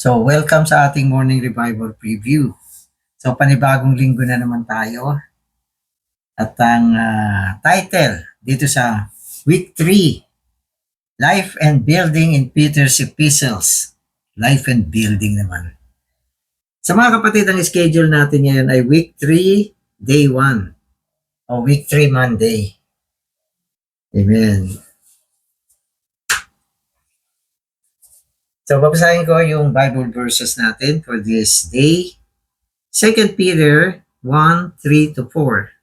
So, welcome sa ating morning revival preview. So, panibagong linggo na naman tayo. At ang ah, title dito sa week 3, Life and Building in Peter's Epistles. Life and Building naman. Sa mga kapatid, ang schedule natin ngayon ay week 3, day 1. O week 3, Monday. Amen. So, babasahin ko yung Bible verses natin for this day. 2 Peter 1, 3 to 4.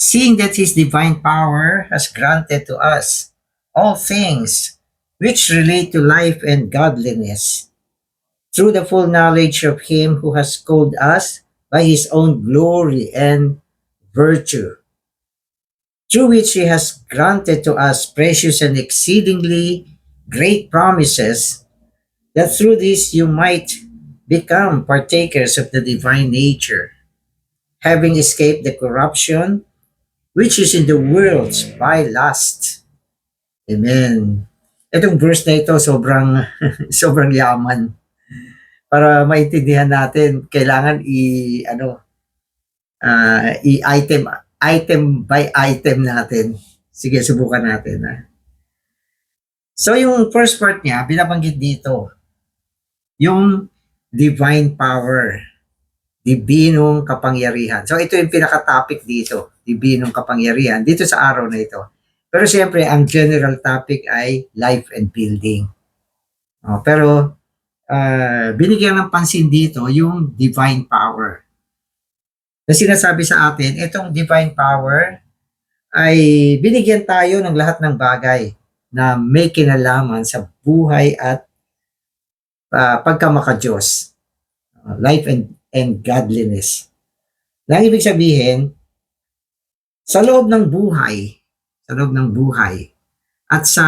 Seeing that His divine power has granted to us all things which relate to life and godliness, through the full knowledge of Him who has called us by His own glory and virtue, through which He has granted to us precious and exceedingly great promises that through this you might become partakers of the divine nature, having escaped the corruption which is in the world by lust. Amen. Itong verse na ito sobrang sobrang yaman. Para maintindihan natin, kailangan i ano ah, i-item item by item natin. Sige, subukan natin. Ha? So yung first part niya, binabanggit dito, yung divine power, dibinong kapangyarihan. So ito yung pinaka-topic dito, dibinong kapangyarihan, dito sa araw na ito. Pero siyempre, ang general topic ay life and building. Oh, pero ah, binigyan ng pansin dito yung divine power. Na sinasabi sa atin, itong divine power ay binigyan tayo ng lahat ng bagay na may kinalaman sa buhay at uh, pagkamakadiyos. Uh, life and, and godliness. Lang ibig sabihin, sa loob ng buhay, sa loob ng buhay, at sa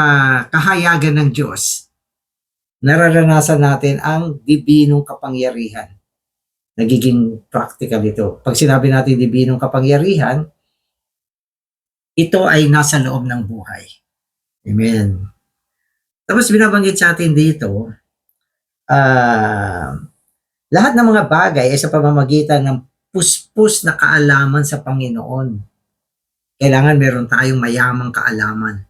kahayagan ng Diyos, nararanasan natin ang dibinong kapangyarihan. Nagiging practical ito. Pag sinabi natin dibinong kapangyarihan, ito ay nasa loob ng buhay. Amen. Tapos binabanggit sa atin dito, ah lahat ng mga bagay ay sa pamamagitan ng puspos na kaalaman sa Panginoon. Kailangan meron tayong mayamang kaalaman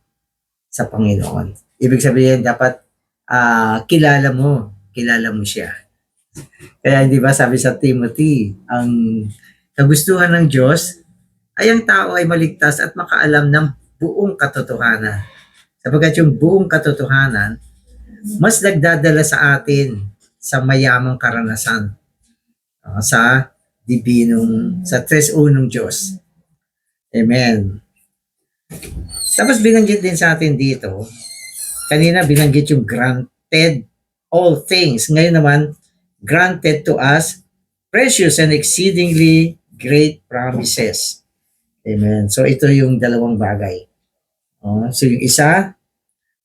sa Panginoon. Ibig sabihin, dapat ah, kilala mo, kilala mo siya. Kaya hindi ba sabi sa Timothy, ang kagustuhan ng Diyos ay ang tao ay maligtas at makaalam ng buong katotohanan. Sapagkat yung buong katotohanan, mas nagdadala sa atin sa mayamang karanasan uh, sa dibinong, sa tres unong Diyos. Amen. Tapos binanggit din sa atin dito, kanina binanggit yung granted all things. Ngayon naman, granted to us precious and exceedingly great promises. Amen. So ito yung dalawang bagay. Oh, so yung isa,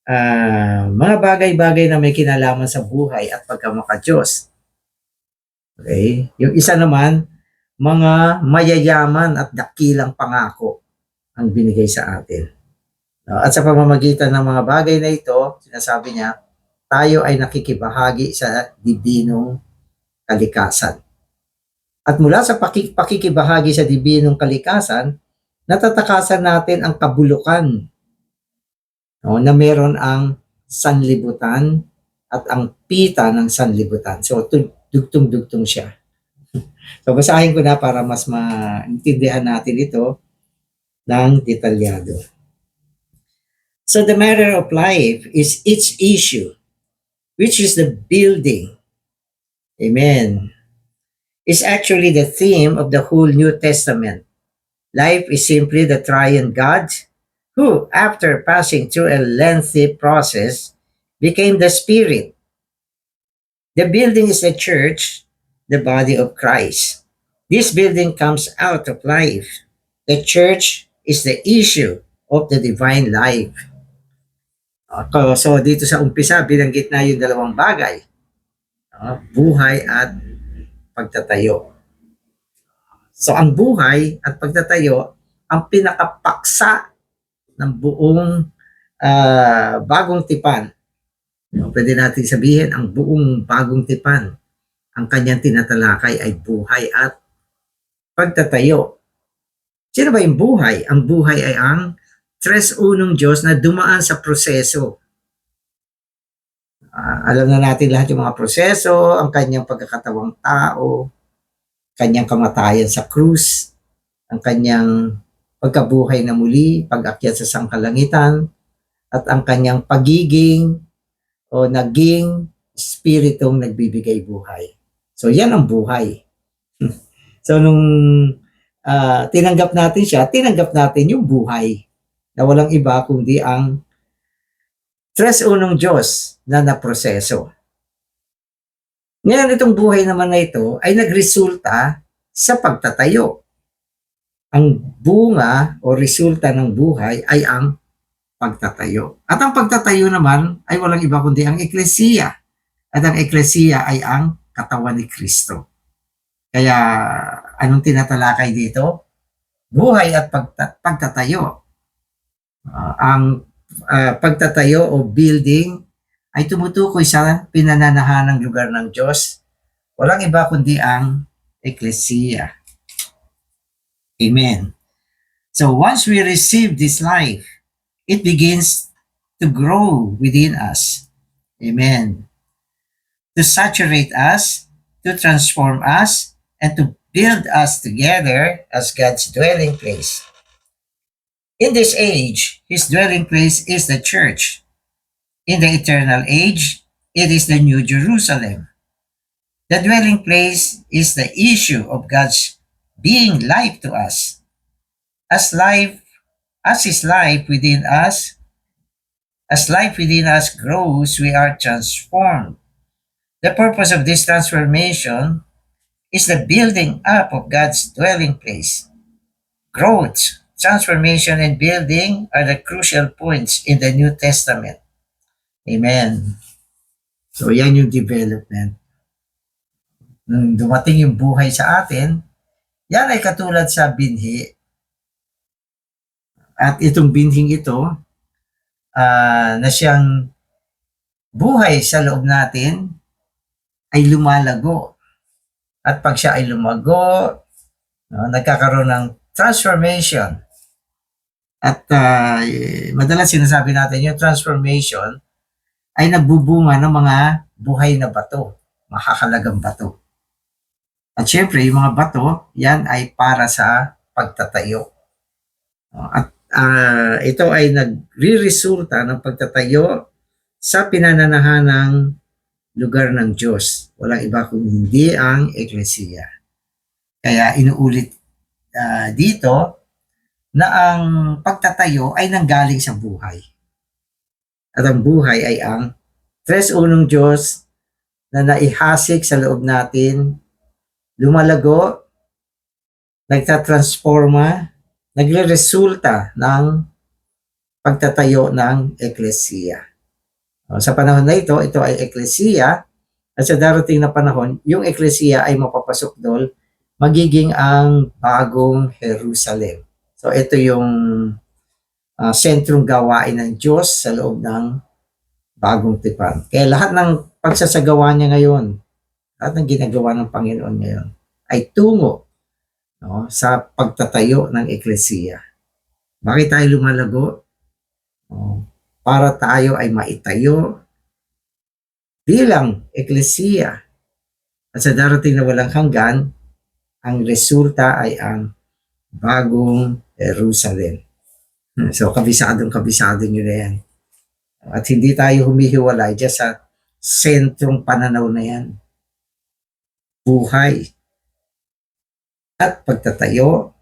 ah, mga bagay-bagay na may kinalaman sa buhay at pagkamakadiyos. Okay? Yung isa naman, mga mayayaman at dakilang pangako ang binigay sa atin. No, At sa pamamagitan ng mga bagay na ito, sinasabi niya, tayo ay nakikibahagi sa dibinong kalikasan. At mula sa paki- pakikibahagi sa dibinong kalikasan, natatakasan natin ang kabulukan no, na meron ang sanlibutan at ang pita ng sanlibutan. So, dugtong-dugtong siya. so, basahin ko na para mas maintindihan natin ito ng detalyado. So, the matter of life is its issue, which is the building. Amen. Is actually the theme of the whole New Testament. Life is simply the triune God who, after passing through a lengthy process, became the Spirit. The building is the church, the body of Christ. This building comes out of life. The church is the issue of the divine life. Okay, so dito sa umpisa, binanggit na yung dalawang bagay. Ah, buhay at pagtatayo. So ang buhay at pagtatayo, ang pinakapaksa ng buong ah, bagong tipan No, Pwede natin sabihin ang buong bagong tipan, ang kanyang tinatalakay ay buhay at pagtatayo. Sino ba yung buhay? Ang buhay ay ang tres unong Diyos na dumaan sa proseso. Ah, alam na natin lahat yung mga proseso, ang kanyang pagkakatawang tao, kanyang kamatayan sa krus, ang kanyang pagkabuhay na muli, pag-akyat sa sangkalangitan, at ang kanyang pagiging o naging spiritong nagbibigay buhay. So yan ang buhay. so nung ah, tinanggap natin siya, tinanggap natin yung buhay na walang iba kundi ang tres unong Diyos na naproseso. Ngayon itong buhay naman na ito ay nagresulta sa pagtatayo. Ang bunga o resulta ng buhay ay ang pagtatayo. At ang pagtatayo naman ay walang iba kundi ang eklesiya. At ang eklesiya ay ang katawan ni Kristo. Kaya anong tinatalakay dito? Buhay at pagta- pagtatayo. Ah, ang ah, pagtatayo o building ay tumutukoy sa pinananahanang lugar ng Diyos. Walang iba kundi ang eklesiya. Amen. So once we receive this life, it begins to grow within us. Amen. To saturate us, to transform us, and to build us together as God's dwelling place. In this age, His dwelling place is the church. In the eternal age, it is the New Jerusalem. The dwelling place is the issue of God's being life to us. As life as His life within us, as life within us grows, we are transformed. The purpose of this transformation is the building up of God's dwelling place. Growth, transformation, and building are the crucial points in the New Testament. Amen. So, yan yung development. Nung dumating yung buhay sa atin, yan ay katulad sa binhi at itong binhing ito ah, na siyang buhay sa loob natin ay lumalago. At pag siya ay lumago, no, nagkakaroon ng transformation. At eh, madalas sinasabi natin yung transformation ay nagbubunga ng mga buhay na bato, makakalagang bato. At syempre, yung mga bato, yan ay para sa pagtatayo. At ah, ito ay nagre-resulta ng pagtatayo sa pinananahanang lugar ng Diyos. Walang iba kung hindi ang Eklesiya. Kaya inuulit ah, dito na ang pagtatayo ay nanggaling sa buhay. At ang buhay ay ang tres unong Diyos na naihasik sa loob natin, lumalago, nagtatransforma, nagre-resulta ng pagtatayo ng eklesiya. O, Sa panahon na ito, ito ay eklesiya at sa darating na panahon, yung eklesiya ay mapapasok doon, magiging ang bagong Jerusalem. So ito yung ah, sentrong gawain ng Diyos sa loob ng bagong tipan. Kaya lahat ng pagsasagawa niya ngayon, lahat ng ginagawa ng Panginoon ngayon, ay tungo no, sa pagtatayo ng eklesiya. Bakit tayo lumalago? No, para tayo ay maitayo bilang eklesiya. At sa darating na walang hanggan, ang resulta ay ang bagong Jerusalem. Hmm, So, kabisadong kabisado nyo na yan. At hindi tayo humihiwalay dyan sa sentrong pananaw na yan. Buhay at pagtatayo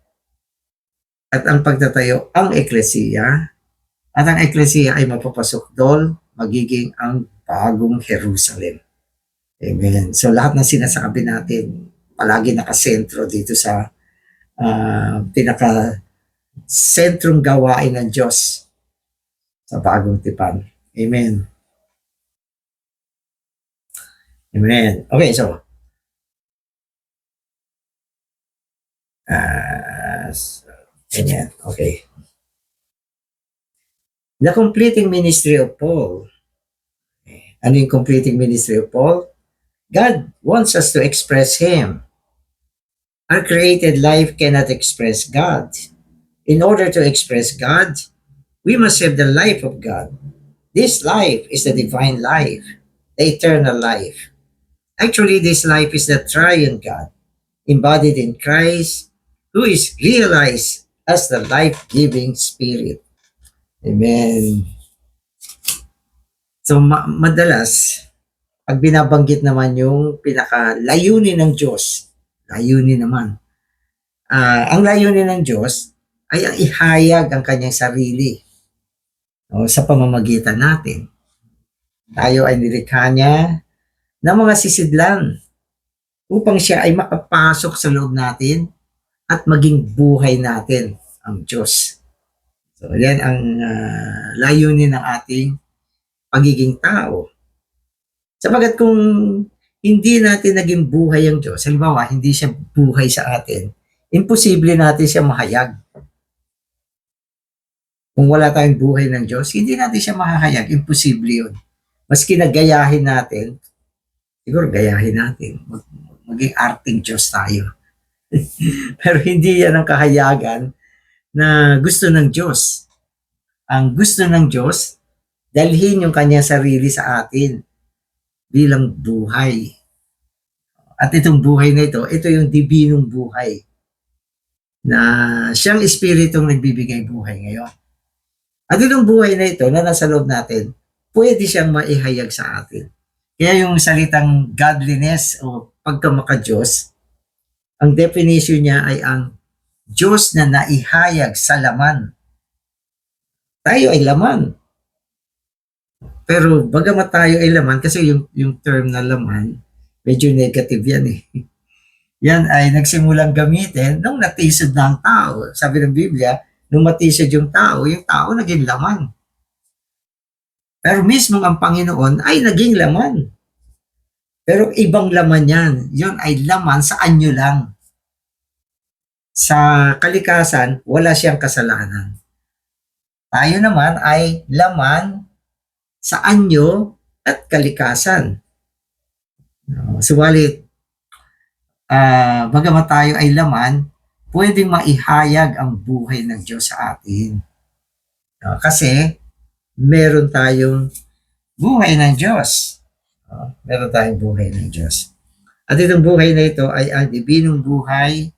at ang pagtatayo ang eklesiya at ang eklesiya ay mapapasok doon magiging ang bagong Jerusalem. Amen. So lahat ng sinasabi natin palagi nakasentro dito sa ah, pinaka sentrong gawain ng Diyos sa bagong tipan. Amen. Amen. Okay, so Ah, so, ganyan. Okay. The completing ministry of Paul. Ano yung completing ministry of Paul? God wants us to express Him. Our created life cannot express God. In order to express God, we must have the life of God. This life is the divine life, the eternal life. Actually, this life is the triune God, embodied in Christ, who is realized as the life-giving Spirit. Amen. So, ma- madalas, pag binabanggit naman yung pinaka-layunin ng Diyos, layunin naman, Ah, ang layunin ng Diyos ay ang ihayag ang kanyang sarili no, sa pamamagitan natin. Tayo ay nilikha niya ng mga sisidlan upang siya ay makapasok sa loob natin at maging buhay natin ang Diyos. So, yan ang ah, layunin ng ating pagiging tao. Sapagat kung hindi natin naging buhay ang Diyos, halimbawa, hindi siya buhay sa atin, imposible natin siya mahayag. Kung wala tayong buhay ng Diyos, hindi natin siya mahahayag. Imposible yun. Maski nagayahin natin, siguro gayahin natin. Mag, maging arting Diyos tayo. Pero hindi yan ang kahayagan na gusto ng Diyos. Ang gusto ng Diyos, dalhin yung kanyang sarili sa atin bilang buhay. At itong buhay na ito, ito yung dibinong buhay na siyang espiritong nagbibigay buhay ngayon. At itong buhay na ito na nasa loob natin, pwede siyang maihayag sa atin. Kaya yung salitang godliness o pagkamakadiyos, ang definition niya ay ang Diyos na naihayag sa laman. Tayo ay laman. Pero bagamat tayo ay laman, kasi yung, yung term na laman, medyo negative yan eh. Yan ay nagsimulang gamitin nung natisod na ang tao. Sabi ng Biblia, nung matisod yung tao, yung tao naging laman. Pero mismo ang Panginoon ay naging laman. Pero ibang laman yan. Yun ay laman sa anyo lang. Sa kalikasan, wala siyang kasalanan. Tayo naman ay laman sa anyo at kalikasan. Subalit, ah bagamat tayo ay laman, pwedeng maihayag ang buhay ng Diyos sa atin. Ah, kasi, meron tayong buhay ng Diyos. Ah, meron tayong buhay ng Diyos. At itong buhay na ito ay ang dibinong buhay,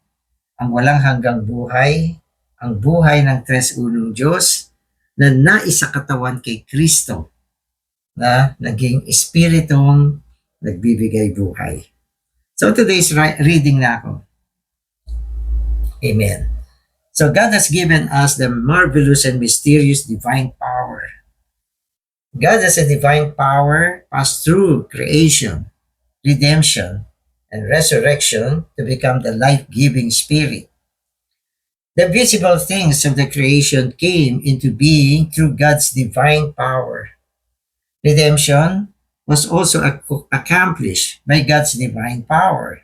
ang walang hanggang buhay, ang buhay ng tres unong Diyos na naisakatawan kay Kristo na naging espiritong nagbibigay buhay. So today's reading na ako. Amen. So God has given us the marvelous and mysterious divine power. God has a divine power passed through creation, redemption, and resurrection to become the life-giving spirit. The visible things of the creation came into being through God's divine power. Redemption was also ac- accomplished by God's divine power.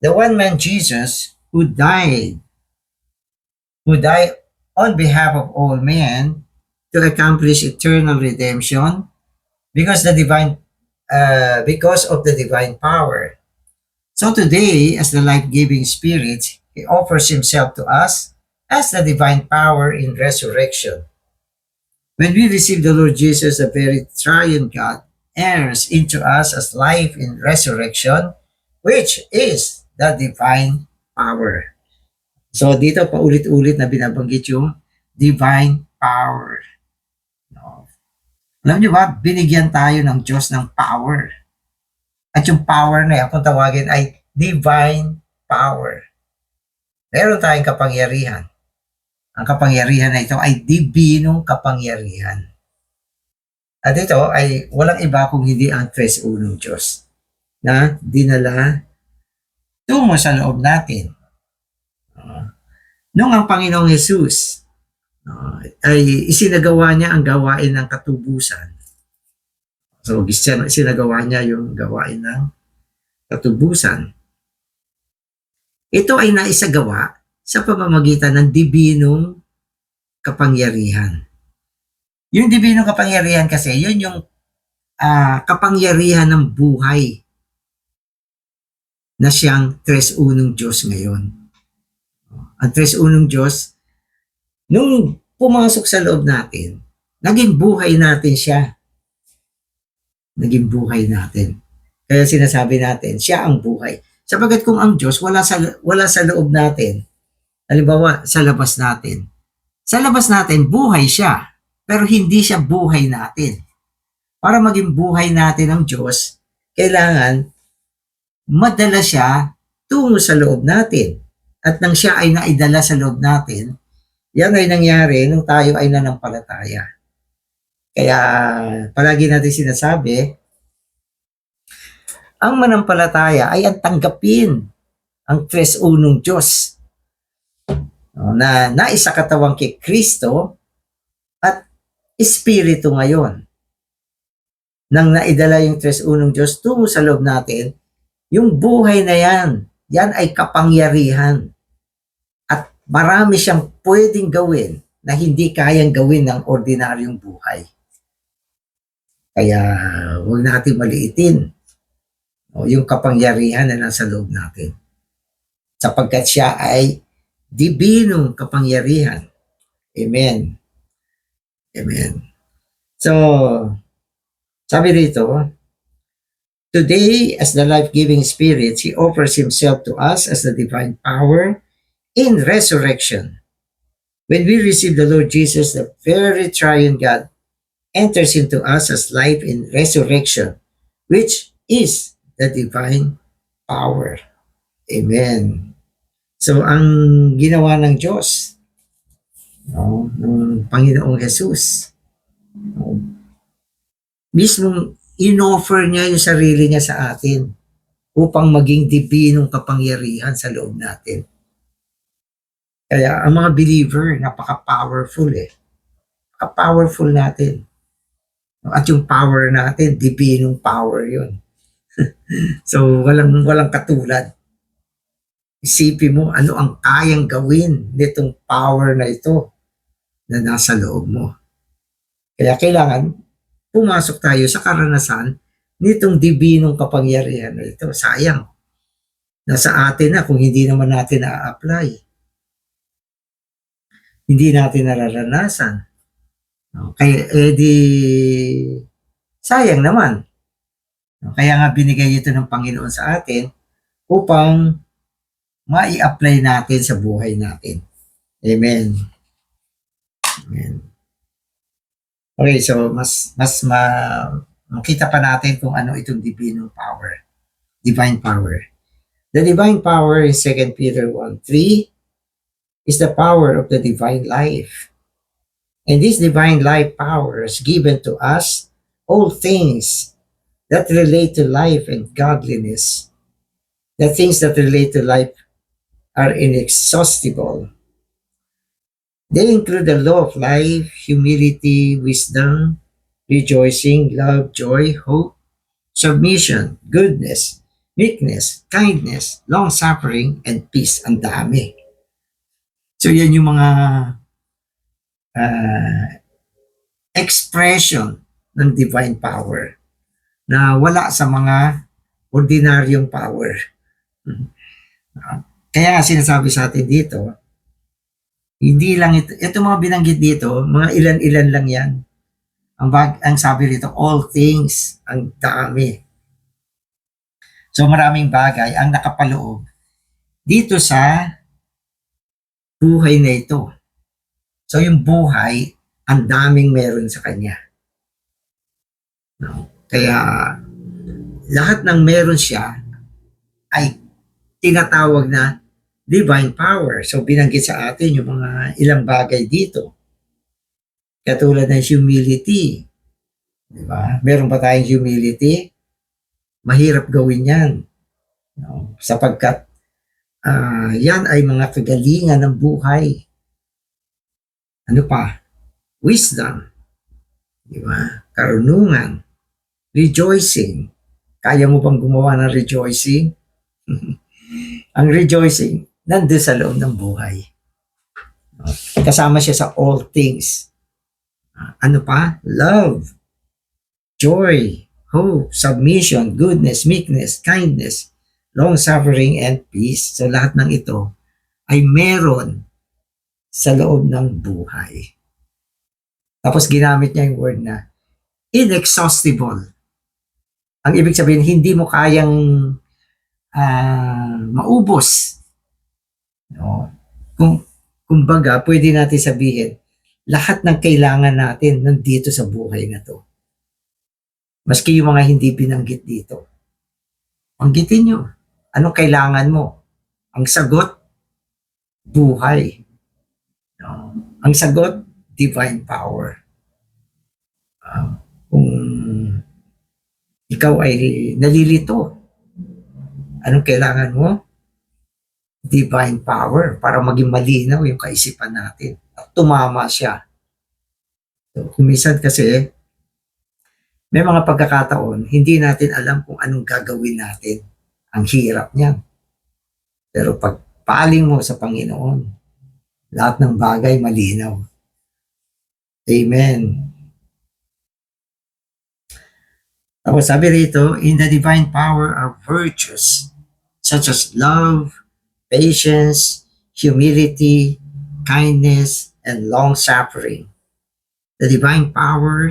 The one man Jesus who died, who died on behalf of all men to accomplish eternal redemption because the divine uh, because of the divine power. So today, as the life-giving spirit, he offers himself to us as the divine power in resurrection. When we receive the Lord Jesus, the very triune God, enters into us as life in resurrection, which is the divine power. So dito paulit-ulit na binabanggit yung divine power. Alam niyo ba, binigyan tayo ng Diyos ng power. At yung power na yan, kung tawagin ay divine power. Meron tayong kapangyarihan. Ang kapangyarihan na ito ay dibinong kapangyarihan. At ito ay walang iba kung hindi ang tres unong Diyos na dinala tungo sa loob natin. Uh, nung ang Panginoong Jesus uh, ay isinagawa niya ang gawain ng katubusan. So, isin- isinagawa niya yung gawain ng katubusan. Ito ay naisagawa sa pamamagitan ng dibinong kapangyarihan. Yung dibinong kapangyarihan kasi, yun yung ah, kapangyarihan ng buhay na siyang tres unong Diyos ngayon. Ang tres unong Diyos, nung pumasok sa loob natin, naging buhay natin siya. Naging buhay natin. Kaya sinasabi natin, siya ang buhay. Sapagat kung ang Diyos wala sa wala sa loob natin, halimbawa sa labas natin. Sa labas natin buhay siya, pero hindi siya buhay natin. Para maging buhay natin ang Diyos, kailangan madala siya tungo sa loob natin. At nang siya ay naidala sa loob natin, yan ay nangyari nung tayo ay nanampalataya. Kaya palagi natin sinasabi, ang manampalataya ay ang tanggapin ang tres unong Diyos na naisa katawang kay Kristo at Espiritu ngayon. Nang naidala yung tres unong Diyos tungo sa loob natin, yung buhay na yan, yan ay kapangyarihan. Marami siyang pwedeng gawin na hindi kayang gawin ng ordinaryong buhay. Kaya huwag natin maliitin o, yung kapangyarihan na nasa loob natin. Sapagkat siya ay dibinong kapangyarihan. Amen. Amen. So, sabi dito, Today, as the life-giving Spirit, He offers Himself to us as the divine power in resurrection. When we receive the Lord Jesus, the very triune God enters into us as life in resurrection, which is the divine power. Amen. So, ang ginawa ng Diyos, no, ng Panginoong Jesus, no, mismong inoffer niya yung sarili niya sa atin upang maging dibinong kapangyarihan sa loob natin. Kaya ang mga believer, napaka-powerful eh. Napaka-powerful natin. At yung power natin, dibinong power yun. so, walang, walang katulad. Isipin mo ano ang kayang gawin nitong power na ito na nasa loob mo. Kaya kailangan pumasok tayo sa karanasan nitong dibinong kapangyarihan na ito. Sayang. Nasa atin na kung hindi naman natin na-apply. Hindi natin nararanasan. No, Kaya edi sayang naman. No, Kaya nga binigay ito ng Panginoon sa atin upang mai-apply natin sa buhay natin. Amen. Amen. Okay, so mas mas ma makita pa natin kung ano itong divine power. Divine power. The divine power in 2 Peter 1:3 is the power of the divine life. And this divine life power is given to us all things that relate to life and godliness. The things that relate to life are inexhaustible. They include the law of life, humility, wisdom, rejoicing, love, joy, hope, submission, goodness, meekness, kindness, long-suffering, and peace. Ang dami. So yan yung mga ah, expression ng divine power na wala sa mga ordinaryong power. Ah, Kaya sinasabi sa atin dito, hindi lang ito, ito mga binanggit dito, mga ilan-ilan lang yan. Ang, bag, ang sabi rito, all things, ang dami. So maraming bagay ang nakapaloob dito sa buhay na ito. So yung buhay, ang daming meron sa kanya. No? Kaya lahat ng meron siya ay tinatawag na divine power. So binanggit sa atin yung mga ilang bagay dito. Katulad ng humility. Di ba? Meron ba tayong humility? Mahirap gawin yan. No? Sapagkat ah, yan ay mga kagalingan ng buhay. Ano pa? Wisdom. Di ba? Karunungan. Rejoicing. Kaya mo bang gumawa ng rejoicing? Ang rejoicing, nandun sa loob ng buhay. Kasama siya sa all things. Ah, Ano pa? Love, joy, hope, submission, goodness, meekness, kindness, long-suffering, and peace. So lahat ng ito ay meron sa loob ng buhay. Tapos ginamit niya yung word na inexhaustible. Ang ibig sabihin, hindi mo kayang ah, maubos. No? Kung, kumbaga, pwede natin sabihin, lahat ng kailangan natin nandito sa buhay na to. Maski yung mga hindi binanggit dito. Banggitin nyo. Anong kailangan mo? Ang sagot, buhay. No? Ang sagot, divine power. Ah, kung ikaw ay nalilito, anong kailangan mo? Divine power para maging malinaw yung kaisipan natin at tumama siya. So, kumisan kasi, may mga pagkakataon, hindi natin alam kung anong gagawin natin. Ang hirap niyan. Pero pag paling mo sa Panginoon, lahat ng bagay malinaw. Amen. Tapos sabi rito, in the divine power are virtues such as love, patience, humility, kindness, and long suffering. The divine power,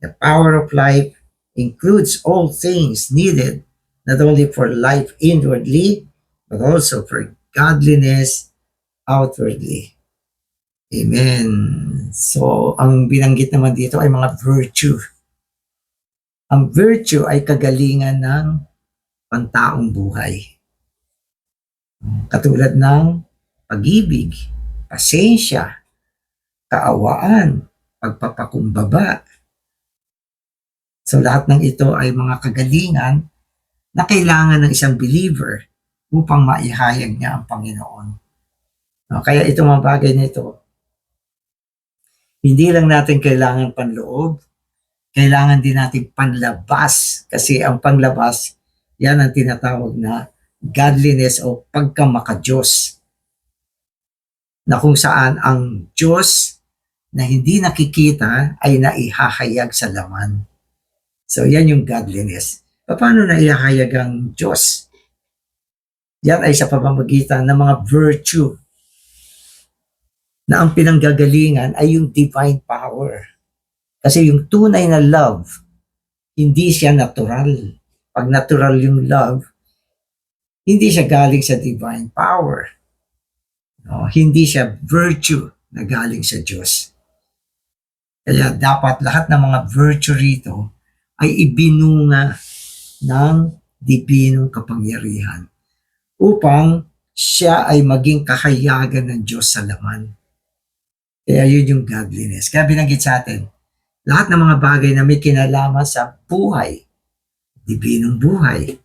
the power of life, includes all things needed not only for life inwardly, but also for godliness outwardly. Amen. So, ang binanggit naman dito ay mga virtue. Ang virtue ay kagalingan ng pantaong buhay. Katulad ng pag-ibig, pasensya, kaawaan, pagpapakumbaba. So lahat ng ito ay mga kagalingan na kailangan ng isang believer upang maihayag niya ang Panginoon. No, Kaya itong mga bagay nito, hindi lang natin kailangan panloob, kailangan din natin panlabas. Kasi ang panlabas, yan ang tinatawag na godliness o pagkamakadiyos. Na kung saan ang Diyos na hindi nakikita ay naihahayag sa laman. So yan yung godliness. Paano naihahayag ang Diyos? Yan ay sa pamamagitan ng mga virtue na ang pinanggagalingan ay yung divine power. Kasi yung tunay na love, hindi siya natural. Pag natural yung love, hindi siya galing sa divine power. No, hindi siya virtue na galing sa Diyos. Kaya dapat lahat ng mga virtue rito ay ibinunga ng dibinong kapangyarihan upang siya ay maging kahayagan ng Diyos sa laman. Kaya yun yung godliness. Kaya binanggit sa atin, lahat ng mga bagay na may kinalaman sa buhay, dibinong buhay,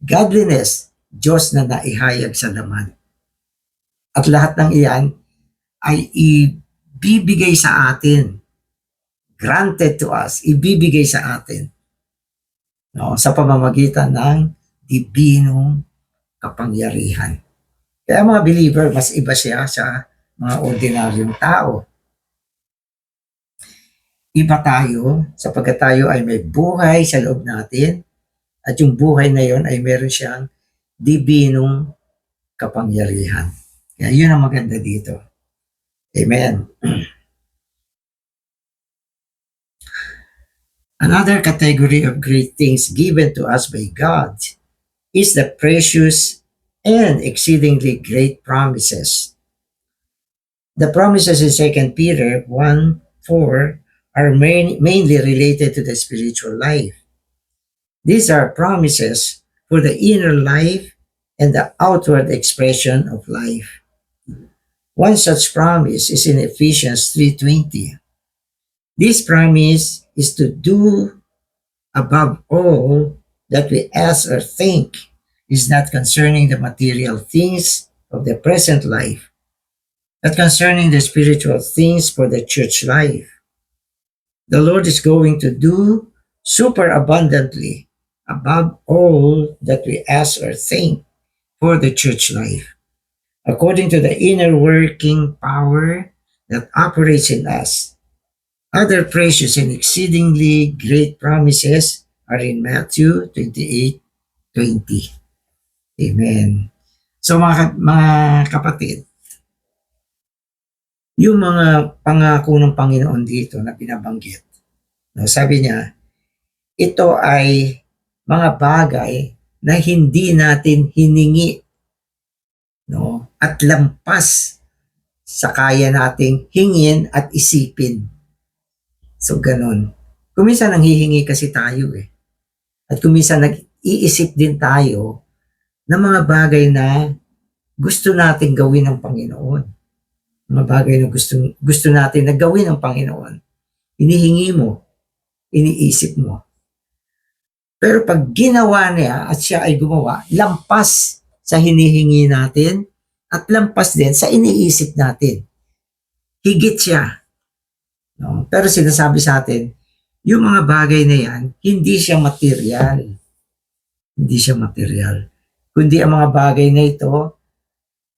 godliness, Diyos na naihayag sa laman. At lahat ng iyan ay ibibigay sa atin, granted to us, ibibigay sa atin no, sa pamamagitan ng dibinong kapangyarihan. Kaya mga believer, mas iba siya sa mga ordinaryong tao. Iba tayo sapagkat tayo ay may buhay sa loob natin at yung buhay na yon ay meron siyang dibinong kapangyarihan. Kaya yun ang maganda dito. Amen. Another category of great things given to us by God is the precious and exceedingly great promises. The promises in 2 Peter 1 4 are main, mainly related to the spiritual life. These are promises for the inner life and the outward expression of life. One such promise is in Ephesians 3:20. This promise is to do above all that we ask or think is not concerning the material things of the present life, but concerning the spiritual things for the church life. The Lord is going to do super abundantly above all that we ask or think for the church life, according to the inner working power that operates in us. Other precious and exceedingly great promises are in Matthew 28, 20. Amen. So mga, mga kapatid, yung mga pangako ng Panginoon dito na binabanggit, no, sabi niya, ito ay mga bagay na hindi natin hiningi no, at lampas sa kaya nating hingin at isipin. So, ganun. Kuminsan nanghihingi kasi tayo eh. At kuminsan nag-iisip din tayo ng mga bagay na gusto nating gawin ng Panginoon. Mga bagay na gusto, gusto natin na gawin ng Panginoon. Inihingi mo, iniisip mo. Pero pag ginawa niya at siya ay gumawa, lampas sa hinihingi natin at lampas din sa iniisip natin. Higit siya. No? Pero sinasabi sa atin, yung mga bagay na yan, hindi siya material. Hindi siya material. Kundi ang mga bagay na ito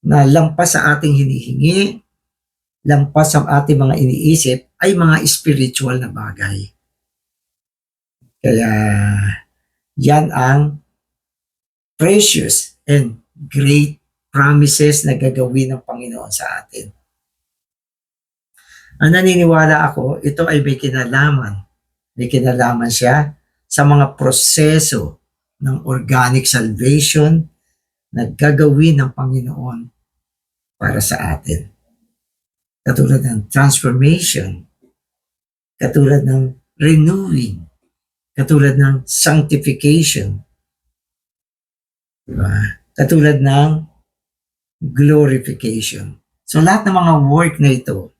na lampas sa ating hinihingi, lampas sa ating mga iniisip, ay mga spiritual na bagay. Kaya yan ang precious and great promises na gagawin ng Panginoon sa atin. Ang naniniwala ako, ito ay may kinalaman. May kinalaman siya sa mga proseso ng organic salvation na gagawin ng Panginoon para sa atin. Katulad ng transformation, katulad ng renewing, katulad ng sanctification, diba? katulad ng glorification. So lahat ng mga work na ito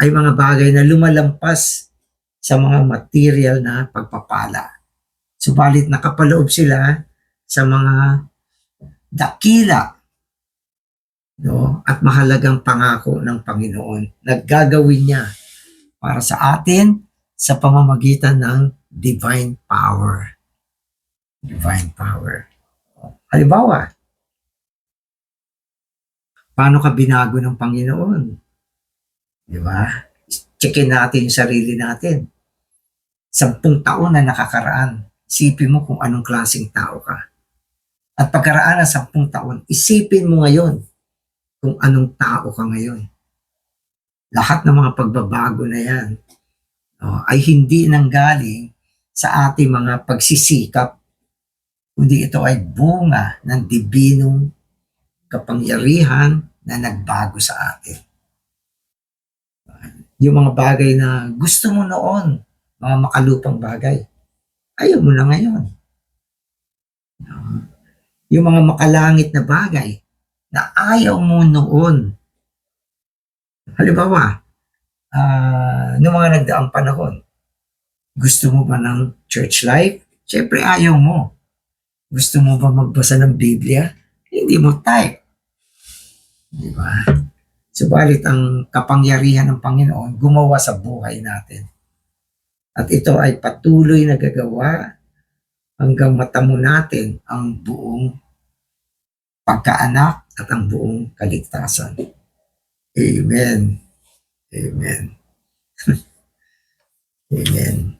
ay mga bagay na lumalampas sa mga material na pagpapala. Subalit nakapaloob sila sa mga dakila no, at mahalagang pangako ng Panginoon na gagawin niya para sa atin sa pamamagitan ng divine power. Divine power. Halimbawa, paano ka binago ng Panginoon? Di ba? Checkin natin yung sarili natin. Sampung taon na nakakaraan, isipin mo kung anong klaseng tao ka. At pagkaraan ng sampung taon, isipin mo ngayon kung anong tao ka ngayon. Lahat ng mga pagbabago na yan no, ay hindi nanggaling sa ating mga pagsisikap, kundi ito ay bunga ng dibinong kapangyarihan na nagbago sa atin. Yung mga bagay na gusto mo noon, mga makalupang bagay, ayaw mo na ngayon. Yung mga makalangit na bagay na ayaw mo noon. Halimbawa, ah noong mga nagdaang panahon, gusto mo ba ng church life? Siyempre ayaw mo. Gusto mo ba magbasa ng Biblia? Hindi mo type. Di ba? Subalit ang kapangyarihan ng Panginoon gumawa sa buhay natin. At ito ay patuloy na gagawa hanggang matamo natin ang buong pagkaanak at ang buong kaligtasan. Amen. Amen. Amen.